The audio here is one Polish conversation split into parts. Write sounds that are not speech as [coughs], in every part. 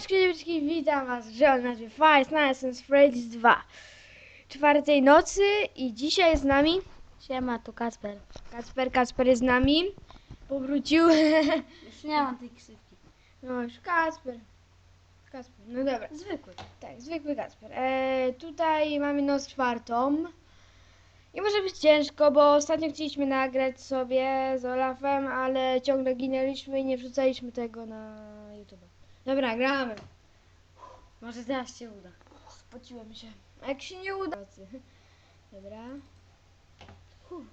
Cześć, witam was grze o nazwie Five Nights at Freddy's 2 czwartej nocy i dzisiaj jest z nami Siema, tu Kacper. Kacper, Kacper jest z nami. Powrócił. [laughs] Już nie mam tej ksywki. no już Kacper. Kacper, no dobra. Zwykły. tak, zwykły Kacper. E, tutaj mamy noc czwartą. I może być ciężko, bo ostatnio chcieliśmy nagrać sobie z Olafem, ale ciągle ginęliśmy i nie wrzucaliśmy tego na YouTube dobra, gramy Może teraz się uda. Spociłem się. A jak się nie uda. Dobra. Huh.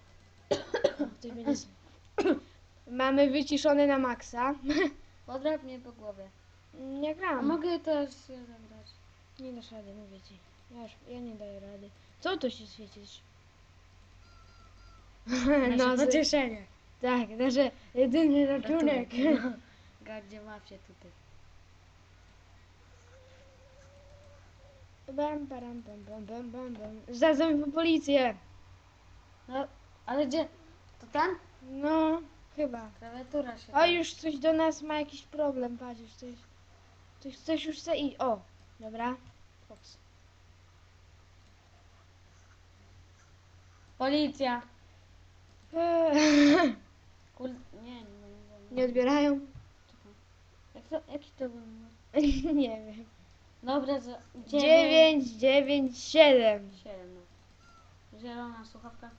[coughs] Mamy wyciszony na maksa. [laughs] Podrap mnie po głowie. Nie gram. mogę teraz się zabrać. Nie dasz rady, mówię ci. Ja, już, ja nie daję rady. Co to się świecisz? [laughs] Z- pocieszenie. Tak, nasze jedyny ratunek. No. [laughs] Gardzie mafie tutaj. Bam, baram, bam, bam, bam, bam, bam. Zadzwoń po policję. No, ale gdzie? To tam? No, chyba. Klawiatura się. O, już coś do nas ma jakiś problem, patrz, już coś, coś, coś już chce i O, dobra. Fox. Policja. Eee, [laughs] Kul... Nie, nie, nie. Nie odbierają? Czekaj. Jak to, jaki to był numer? [laughs] Nie wiem. Dobra, za... 9, 9, 7. Siedem, no. Zielona słuchawka.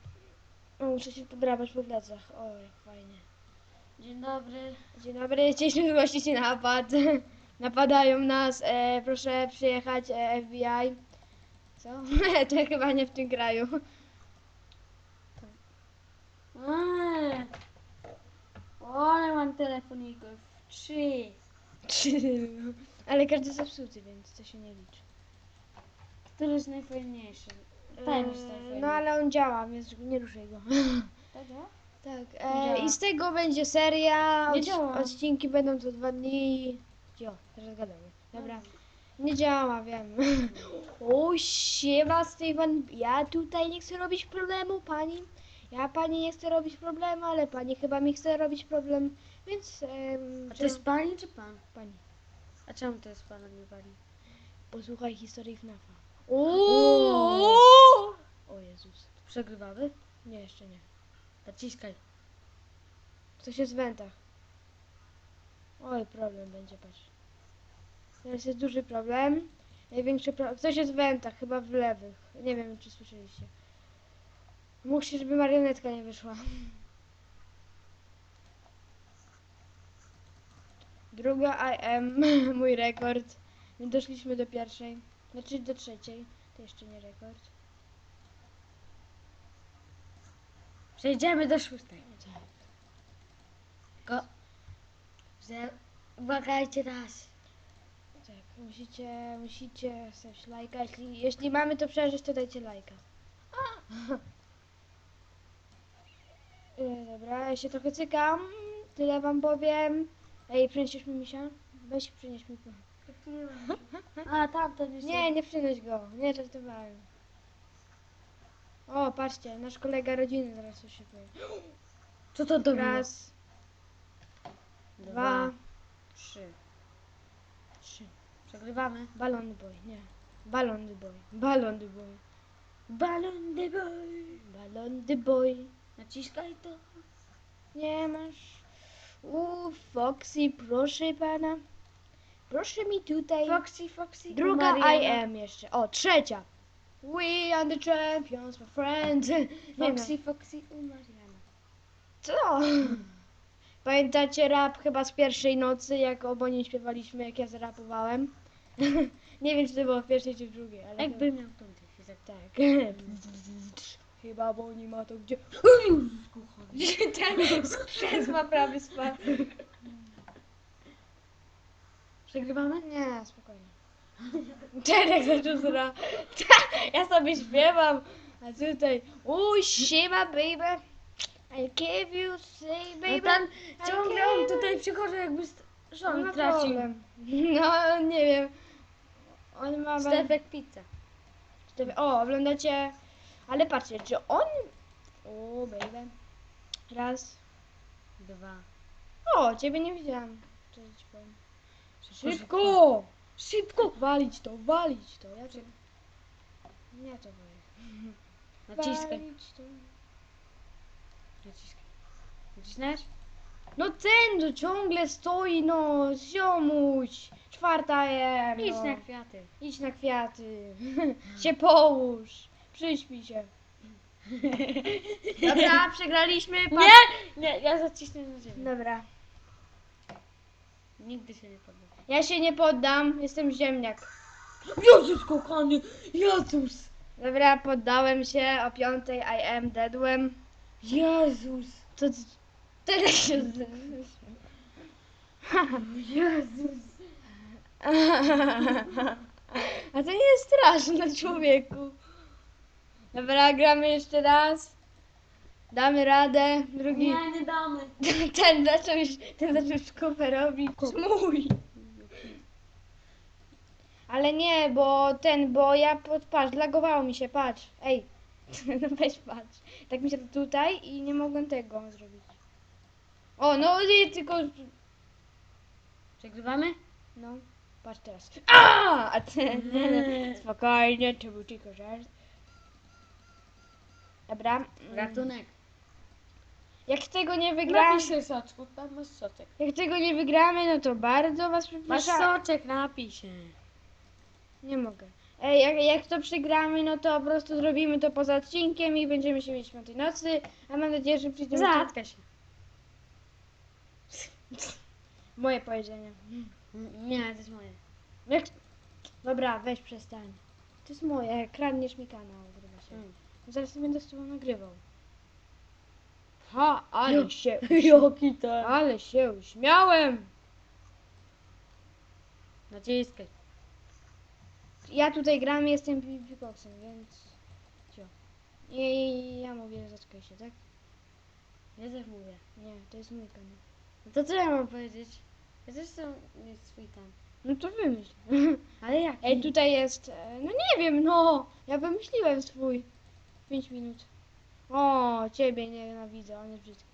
O, muszę się podrapać po plecach. O, jak fajnie. Dzień dobry. Dzień dobry, chcieliśmy zgłosić napad. [laughs] Napadają nas, e, proszę przyjechać e, FBI. Co? [laughs] to chyba nie w tym kraju. Eee. O, ale mam telefoników. Trzy. [laughs] Ale każdy zepsuty, więc to się nie liczy. Który jest najfajniejszy? Ten jest Eee, najfajniejszy. No ale on działa, więc nie ruszaj go. [laughs] Tak, działa? Tak, działa. e, i z tego będzie seria. Nie działa. odcinki będą co dwa dni. Jo, teraz gadamy. Dobra. Nie działa, wiem. [laughs] O, siema Steven. Ja tutaj nie chcę robić problemu, pani. Ja pani nie chcę robić problemu, ale pani chyba mi chce robić problem, więc. em, A to jest pani czy pan? pani. A czemu to jest pan, a nie? Posłuchaj historii FNAFa. O! O Jezus. Przegrywamy? Nie, jeszcze nie. Naciskaj. Coś jest w wentach. Oj, problem będzie, patrz. Teraz jest duży problem. Największy problem. Coś jest w wentach, chyba w lewych. Nie wiem, czy słyszeliście. Musi, żeby marionetka nie wyszła. Druga IM, [laughs] mój rekord. My doszliśmy do pierwszej. Znaczy do trzeciej. To jeszcze nie rekord. Przejdziemy do szóstej. Tak. Go. Że... Uwagajcie teraz. Tak, musicie, musicie stawić lajka. Jeśli, jeśli mamy to przeżyć, to dajcie lajka. [laughs] E, Dobra, ja się trochę cykam. Tyle wam powiem. Ej, przyniesiesz mi misia? Weź przynieś mi go. A, tamten jest... Nie, nie przynieś go. Nie, żartowałem. O, patrzcie, nasz kolega rodziny zaraz się powie. [gasps] Co to to było? Raz, dwa, trzy. trzy. Przegrywamy. Balon boy, nie. Balon the boy. Balon the boy. Balon the boy. Balon the boy. Naciskaj to. Nie masz. Uuu, Foxy, proszę pana. Proszę mi tutaj. Foxy, Foxy. Druga I Mariana. am jeszcze. O, trzecia. We are the champions, my friends. Foxy. Foxy u Mariana. Co? Pamiętacie rap chyba z pierwszej nocy, jak obo nim śpiewaliśmy, jak ja zarapowałem? [laughs] Nie wiem, czy to było w pierwszej, czy w drugiej, ale Jakby miał tą tak. [laughs] tak. Chyba, bo nie ma to gdzie... Ten z krzesła prawie spadł. Przegrywamy? Nie, spokojnie. Czerek zaczął zra. Ja sobie śpiewam, a tutaj uj, siema baby. I give you say No baby. tam I ciągle on tutaj przychodzi jakby żon ma tracił. No, nie wiem. On ma... Stefek pizza. O, oglądacie... Ale patrzcie, czy on... O, baby. Raz. Dwa. O, ciebie nie widziałam. Ci powiem. Szybko! Szybko! Walić to, walić to. Ja cię... Nie to boję. [laughs] Naciskaj. Walić to. Naciskaj. Nacisnąłeś? No ten ciągle stoi, no, ziomuś. Czwarta jem, Idź no. na kwiaty. Idź na kwiaty. [laughs] się połóż. Przyśpij się. [laughs] Dobra, przegraliśmy. patrz- Nie! Nie, ja zacisnę na ziemię. Dobra. Nigdy się nie poddam. Ja się nie poddam, jestem ziemniak. Jezus kochany! Jezus! Dobra, poddałem się o piątej I am deadłem. Jezus! To tyle się Jezus! [laughs] A to nie jest straszne, człowieku. Dobra, gramy jeszcze raz. Damy radę. Drugi. Nie, nie damy. [laughs] Ten zaczął już, ten zaczął już kupę robić. Mój. Ale nie, bo ten, bo ja pod, patrz, lagowało mi się, patrz. Ej, [laughs] no weź patrz. Tak mi się to tutaj i nie mogłem tego zrobić. O, no i tylko, Przegrywamy? no, patrz teraz. A, [laughs] a ten, spokojnie, to był tylko żart. Dobra. mm, Ratunek. Jak tego nie wygramy, Napisz się soczku, tam masz soczek. jak tego nie wygramy, no to bardzo was Masz przepraszam. soczek, napij się. Nie mogę. Ej, jak, jak to przegramy, no to po prostu zrobimy to poza odcinkiem i będziemy się mieć piątej nocy, a mam nadzieję, że przyjdzie Zatkaj się. [laughs] moje powiedzenie. Nie, to jest moje. Jak... Dobra, weź przestań. To jest moje, kradniesz mi kanał, grywa się. Mm. Zaraz będę z tobą nagrywał. Ha, ale Jo. się, [laughs] Joki to. ale się uśmiałem. Naciskaj. Ja tutaj gram, jestem pi- pikoksem, więc... Cio. I ja mówię, zaczekaj się, tak? Ja też mówię. Nie, to jest mój kanał. No to co ja mam powiedzieć? Ja też chcę mieć swój tam. No to wymyśl. [laughs] Ale jak? Ej, tutaj jest. e, No nie wiem, no. Ja wymyśliłem swój. 5 minut. O, ciebie nienawidzę, on jest brzydki.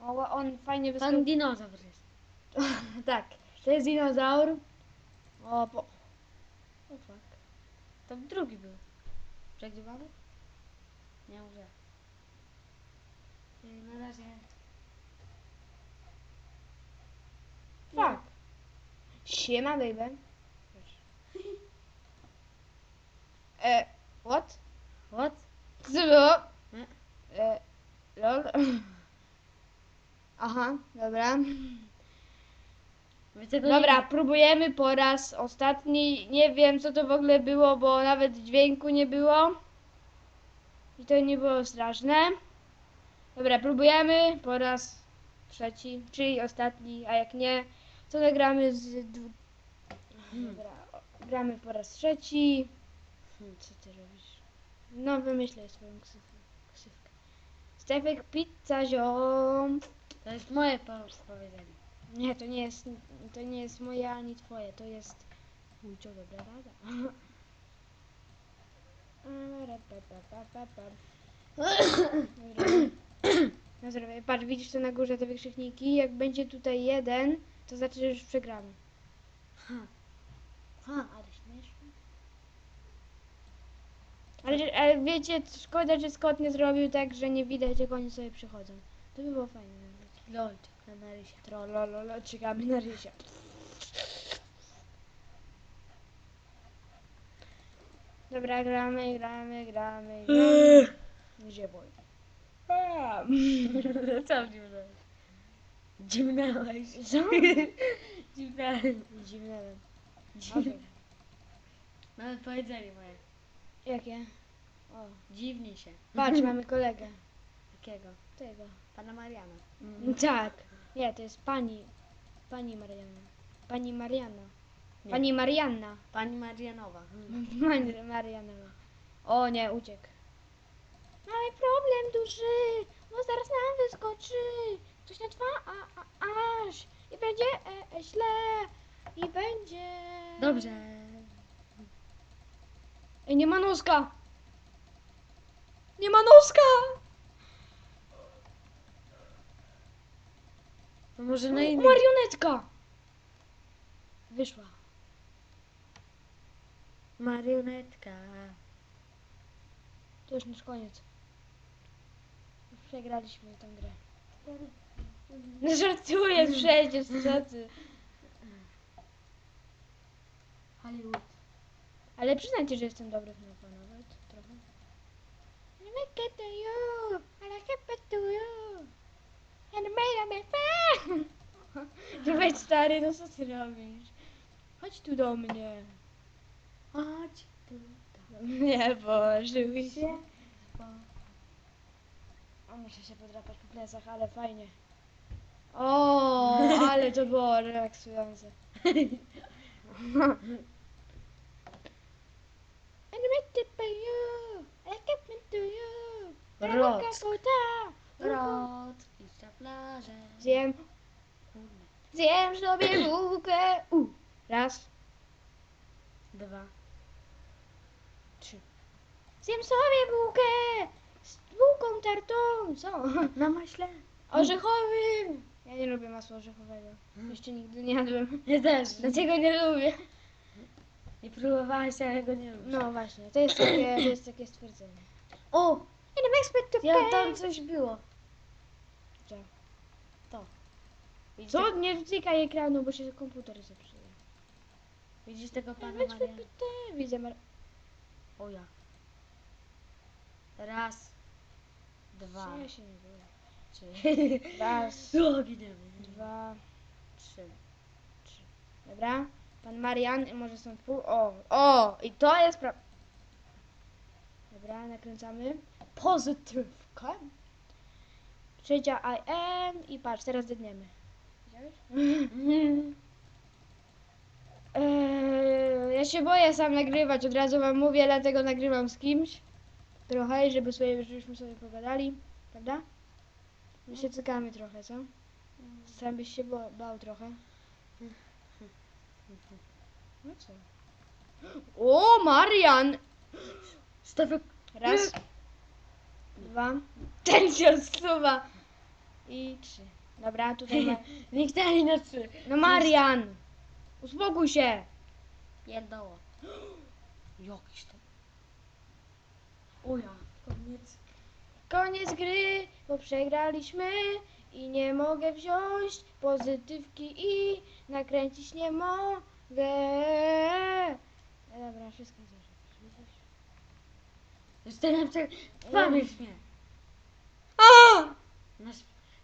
O, on fajnie Pan wyskoczył. dinozaur jest. [laughs] tak, to jest dinozaur. O, po. O fuck. To drugi był. Przegrywamy? Nie może. Ej, Na razie. Fuck. Siema, baby. [laughs] E, what? What? Było? Nie. E, lol. Aha, dobra. Wy tego Dobra, próbujemy po raz ostatni. Nie wiem co to w ogóle było, bo nawet dźwięku nie było. I to nie było straszne. Dobra, próbujemy po raz trzeci, czyli ostatni, a jak nie, to nagramy z... dwu- Dobra, o, gramy po raz trzeci. Hmm, Co ty robisz? No wymyślę swoją ksywkę. ksywkę. Stefek Pizza Ziom. To jest moje po- powiedzenie. Nie, to nie jest, to nie jest moje ani twoje, to jest Wujcio dobra rada. Na zdrowie. Patrz, widzisz to na górze te wykrzykniki? Jak będzie tutaj jeden, to znaczy, że już przegramy. Ha. Ha, ale. Ale, ale wiecie, szkoda, że Scott nie zrobił tak, że nie widać, jak oni sobie przychodzą. To by było fajne. Lol, czekam na rysia. Trollololo, czekamy na Rysia. Dobra, gramy, gramy, gramy, gramy. Gdzie boj? [laughs] Co dziwnąłeś? Dziwnęłeś. Co? Dziwnęłem. Dziwnęłem. Dziwnęłem. Nawet powiedzenie moje. Jakie? O, Dziwnie się. patrz, [laughs] mamy kolegę. Jakiego? Tego. Pana Mariana. Tak. Nie, to jest pani. Pani Mariana. Pani Mariana. Nie. Pani Marianna. Pani Marianowa. [laughs] Pani Mariana. O nie, uciekł. Mamy problem duży, bo zaraz nam wyskoczy. Coś na dwa, a, a, aż. I będzie e, e, źle. I będzie... Dobrze. Ej, nie ma noska. Nie ma noska. To może na innym... Marionetka. Wyszła. Marionetka. To już nasz koniec. Przegraliśmy tę grę. No żartuję [laughs] przecież, co ty. Hollywood. Ale przyznajcie, że jestem dobry w nauce nawet, trochę. It to you, I it to you. And made me. Weź stary, no co ty robisz? Chodź tu do mnie. Chodź tu. Nie, boże, się. O, muszę się podrapać po plecach, ale fajnie. O, ale to było relaksujące. [laughs] It by you, I keep it to you. Rot. Rot. Idź na plażę. Zjem, zjem sobie [clears throat] bułkę. U. Raz, Dwa. trzy. Zjem sobie bułkę z bułką tartą. Co? Na maśle. [laughs] Orzechowym. Ja nie lubię masła orzechowego. Jeszcze nigdy nie jadłem. Ja też. Dlatego nie lubię. Nie próbowałaś, ale go nie lubię. No właśnie, to jest takie, to jest takie stwierdzenie. O! I nie expect to Ja tam coś było. Co? To. Widzisz, Co? Nie dotykaj ekranu, bo się komputer zepsuje. widzisz tego pana I expect Mariana? to pay. Widzę Mar... O ja. Raz. Dwa. Ja się nie boję. Trzy. Raz, [laughs] O, giniemy. dwa, Trzy. dobra. Pan Marian, może są pół. O, o! I to jest pra... Dobra, nakręcamy. Pozytywkę. Trzecia I am i patrz, teraz. Widziałeś? [laughs] Eee, ja się boję sam nagrywać, od razu wam mówię, dlatego nagrywam z kimś. Trochę, żeby sobie, żebyśmy sobie pogadali, prawda? My się cykamy trochę, co? Sam byś się bo- bał trochę. No co? O, Marian! Stefek. Raz, dwa, ten się odsuwa. I trzy. Dobra, tutaj ma... [laughs] Nikt dali na trzy. No Marian! Uspokój się! Pierdoło. Jakiś to. O ja. Koniec. Koniec gry, bo przegraliśmy i nie mogę wziąć pozytywki i nakręcić nie mogę. Dobra, wszystko zależy. Zostałem tak. Powiedz mnie. A! Nasz,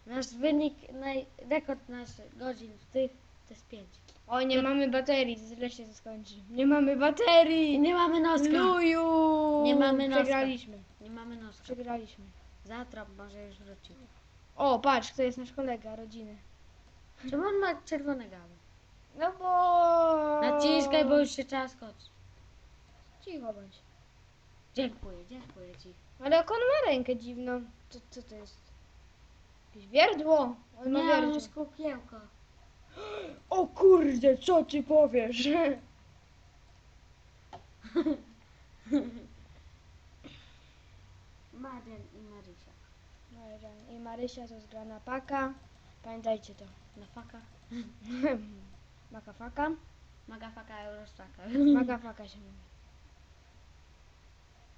nasz wynik, naj, rekord nasz godzin w tych to jest pięć. Oj, nie mamy baterii, źle się to skończy. Nie mamy baterii! nie mamy noska. Luju! Nie mamy noska. Przegraliśmy, Nie mamy noska. przegraliśmy. Zatrap może już wrócił. O, patrz, kto jest nasz kolega, rodziny. Czemu on ma czerwone gały? No bo... Naciskaj, bo już się czas kończy. Cicho bądź. Dziękuję, dziękuję ci. Ale jak on ma rękę dziwną, to co to jest? Jakieś wierdło? On ma Nie, wierdło. on jest kukiełko. [gasps] O kurde, co ty powiesz? [laughs] Marysia. I Marysia to zgrana paka. Pamiętajcie to. Na faka. [laughs] Makafaka. Magafaka, Eurostaka. [laughs] Makafaka się mówi.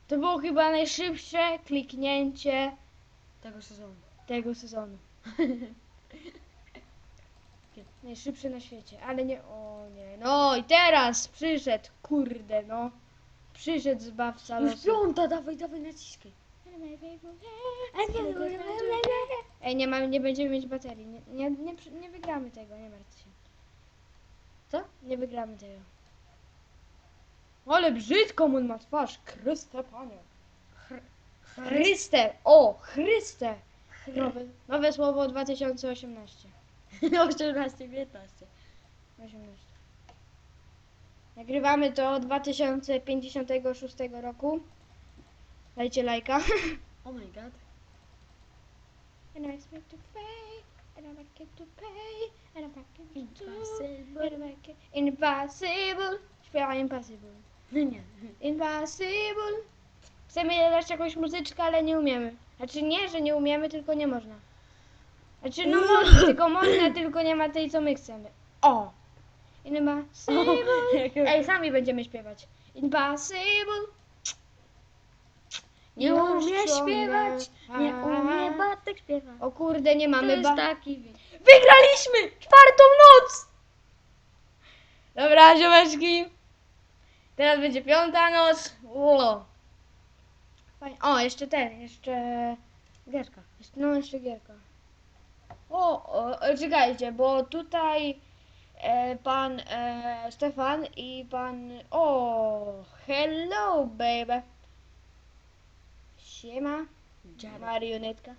To było chyba najszybsze kliknięcie Tego sezonu. tego sezonu. [laughs] Najszybsze na świecie, ale nie, o nie, no i teraz przyszedł, kurde no. Przyszedł zbawca Już losu. piąta, dawaj, dawaj, naciskaj. Ej, nie, mamy, nie będziemy mieć baterii. Nie, nie, nie, nie wygramy tego, nie martw się. Co? Nie wygramy tego. Ale brzydką on ma twarz, Chryste Panie. Chryste, o, Chryste. Nowe, nowe słowo 2018. 18, 15. 18. Nagrywamy to od 2056 roku. Dajcie lajka. [laughs] Oh my god. And I expect to pay, and I like it to pay, and I like it to Impossible. and I like it impossible. Śpiewa impossible. No nie. Impossible. Chcemy dać jakąś muzyczkę, ale nie umiemy. Znaczy nie, że nie umiemy, tylko nie można. Znaczy no można, [laughs] tylko można, tylko nie ma tej, co my chcemy. O! Impossible. [laughs] Ej, Ej, sami będziemy śpiewać. Impossible. Nie Już umie śpiewać, nie umie Bartek śpiewać. O kurde, nie mamy ba... taki. Wygraliśmy! Czwartą noc! Dobra, ziomeczki. Teraz będzie piąta noc. Ulo. Fajnie. O, jeszcze ten, jeszcze... Gierka. No, jeszcze gierka. O, o, o czekajcie, bo tutaj e, pan e, Stefan i pan... O, hello, baby. Siema. Marionetka.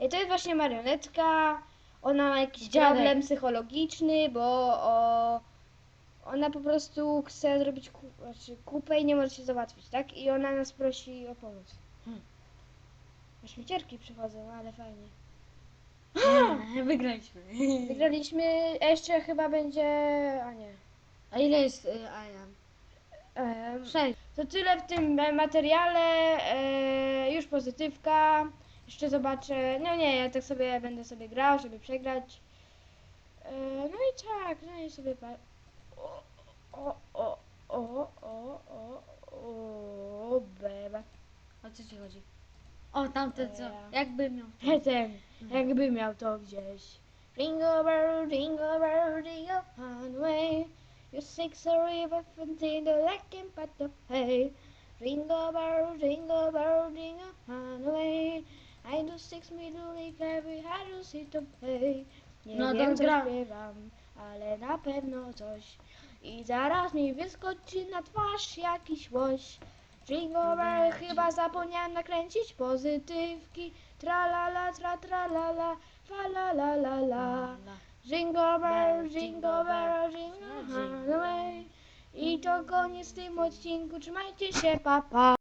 I to jest właśnie marionetka. Ona ma jakiś Dziadek. problem psychologiczny, bo o, ona po prostu chce zrobić ku, znaczy kupę i nie może się załatwić, tak? I ona nas prosi o pomoc. Hmm. Aż mi cierki przychodzą, ale fajnie. [gasps] Wygraliśmy. Wygraliśmy, jeszcze chyba będzie... a nie. A ile jest y, Aja? Sześć. To tyle w tym e, materiale. E, już pozytywka. Jeszcze zobaczę. No nie, ja tak sobie będę sobie grał, żeby przegrać. E, no i tak, no i sobie pa... O, o, o, o, o, o, o, beba. O co ci chodzi? O, tamte co? Ja. Jakby miał. [laughs] Ten, jakby miał to gdzieś. Jingle bell, jingle bell, all the way. Your six a river from the lake and pat of hay. Jingle bell, jingle bell, jingle all the way. I do six like every I do sit to pay. Nie No, wiem, co dobra. śpiewam, ale na pewno coś. I zaraz mi wyskoczy na twarz jakiś łoś. Jingle bell, chyba zapomniałem nakręcić pozytywki. Tra la la, tra tra la la, fa la la la la. Jingle bell, jingle bell, jingle all the way. I to koniec w tym odcinku. Trzymajcie się, papa. Pa.